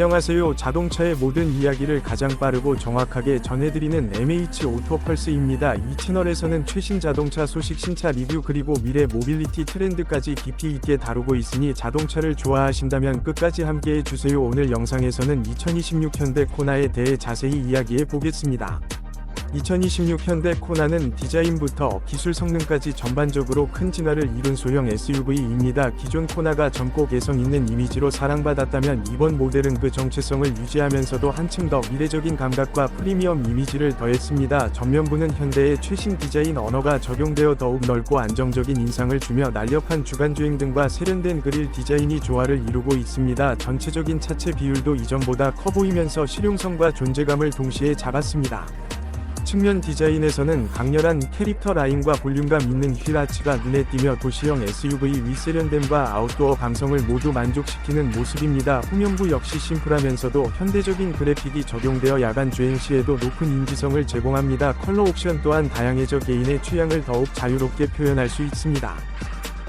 안녕하세요. 자동차의 모든 이야기를 가장 빠르고 정확하게 전해드리는 MH 오토펄스입니다. 이 채널에서는 최신 자동차 소식 신차 리뷰 그리고 미래 모빌리티 트렌드까지 깊이 있게 다루고 있으니 자동차를 좋아하신다면 끝까지 함께해 주세요. 오늘 영상에서는 2026 현대 코나에 대해 자세히 이야기해 보겠습니다. 2026 현대 코나는 디자인부터 기술 성능까지 전반적으로 큰 진화를 이룬 소형 SUV입니다. 기존 코나가 젊고 개성 있는 이미지로 사랑받았다면 이번 모델은 그 정체성을 유지하면서도 한층 더 미래적인 감각과 프리미엄 이미지를 더했습니다. 전면부는 현대의 최신 디자인 언어가 적용되어 더욱 넓고 안정적인 인상을 주며 날렵한 주간주행 등과 세련된 그릴 디자인이 조화를 이루고 있습니다. 전체적인 차체 비율도 이전보다 커 보이면서 실용성과 존재감을 동시에 잡았습니다. 측면 디자인에서는 강렬한 캐릭터 라인과 볼륨감 있는 휠 아치가 눈에 띄며 도시형 SUV 위 세련됨과 아웃도어 감성을 모두 만족시키는 모습입니다. 후면부 역시 심플하면서도 현대적인 그래픽이 적용되어 야간 주행 시에도 높은 인지성을 제공합니다. 컬러 옵션 또한 다양해져 개인의 취향을 더욱 자유롭게 표현할 수 있습니다.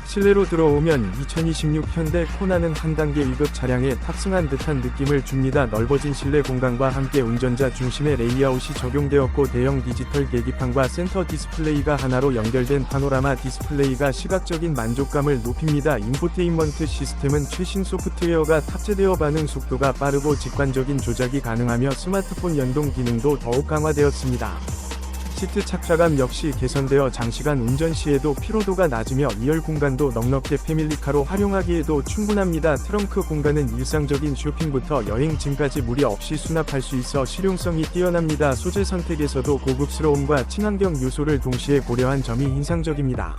실내로 들어오면 2026 현대 코나는 한 단계 1급 차량에 탑승한 듯한 느낌을 줍니다. 넓어진 실내 공간과 함께 운전자 중심의 레이아웃이 적용되었고 대형 디지털 계기판과 센터 디스플레이가 하나로 연결된 파노라마 디스플레이가 시각적인 만족감을 높입니다. 인포테인먼트 시스템은 최신 소프트웨어가 탑재되어 반응 속도가 빠르고 직관적인 조작이 가능하며 스마트폰 연동 기능도 더욱 강화되었습니다. 시트 착좌감 역시 개선되어 장시간 운전 시에도 피로도가 낮으며 2열 공간도 넉넉해 패밀리카로 활용하기에도 충분합니다. 트렁크 공간은 일상적인 쇼핑부터 여행짐까지 무리 없이 수납할 수 있어 실용성이 뛰어납니다. 소재 선택에서도 고급스러움과 친환경 요소를 동시에 고려한 점이 인상적입니다.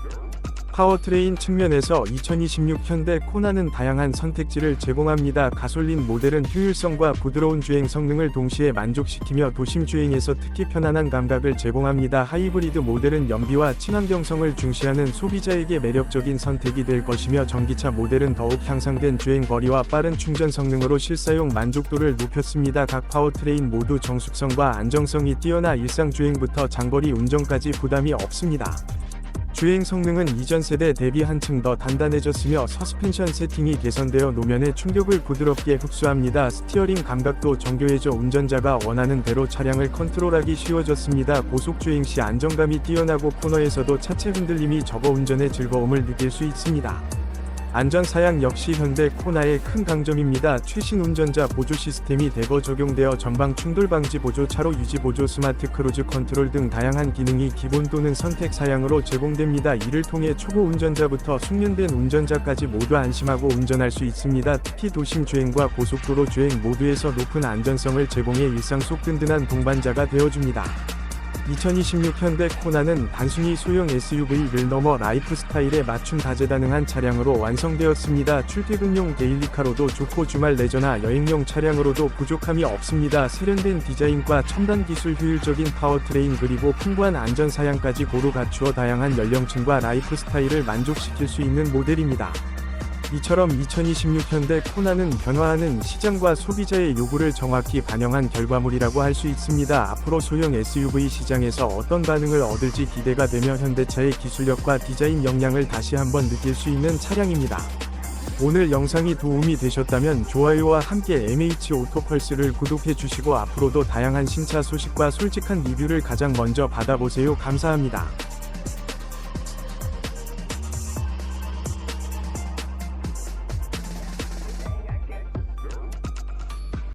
파워트레인 측면에서 2026 현대 코나는 다양한 선택지를 제공합니다. 가솔린 모델은 효율성과 부드러운 주행 성능을 동시에 만족시키며 도심 주행에서 특히 편안한 감각을 제공합니다. 하이브리드 모델은 연비와 친환경성을 중시하는 소비자에게 매력적인 선택이 될 것이며 전기차 모델은 더욱 향상된 주행 거리와 빠른 충전 성능으로 실사용 만족도를 높였습니다. 각 파워트레인 모두 정숙성과 안정성이 뛰어나 일상 주행부터 장거리 운전까지 부담이 없습니다. 주행 성능은 이전 세대 대비 한층 더 단단해졌으며 서스펜션 세팅이 개선되어 노면의 충격을 부드럽게 흡수합니다. 스티어링 감각도 정교해져 운전자가 원하는 대로 차량을 컨트롤하기 쉬워졌습니다. 고속 주행 시 안정감이 뛰어나고 코너에서도 차체 흔들림이 적어 운전의 즐거움을 느낄 수 있습니다. 안전 사양 역시 현대 코나의 큰 강점입니다. 최신 운전자 보조 시스템이 대거 적용되어 전방 충돌 방지 보조, 차로 유지 보조, 스마트 크루즈 컨트롤 등 다양한 기능이 기본 또는 선택 사양으로 제공됩니다. 이를 통해 초보 운전자부터 숙련된 운전자까지 모두 안심하고 운전할 수 있습니다. 특히 도심 주행과 고속도로 주행 모두에서 높은 안전성을 제공해 일상 속 든든한 동반자가 되어줍니다. 2026 현대 코나는 단순히 소형 SUV를 넘어 라이프 스타일에 맞춤 다재다능한 차량으로 완성되었습니다. 출퇴근용 데일리카로도 좋고 주말 레저나 여행용 차량으로도 부족함이 없습니다. 세련된 디자인과 첨단 기술 효율적인 파워트레인 그리고 풍부한 안전 사양까지 고루 갖추어 다양한 연령층과 라이프 스타일을 만족시킬 수 있는 모델입니다. 이처럼 2026 현대 코나는 변화하는 시장과 소비자의 요구를 정확히 반영한 결과물이라고 할 수 있습니다. 앞으로 소형 SUV 시장에서 어떤 반응을 얻을지 기대가 되며 현대차의 기술력과 디자인 역량을 다시 한번 느낄 수 있는 차량입니다. 오늘 영상이 도움이 되셨다면 좋아요와 함께 MH 오토펄스를 구독해 주시고 앞으로도 다양한 신차 소식과 솔직한 리뷰를 가장 먼저 받아보세요. 감사합니다.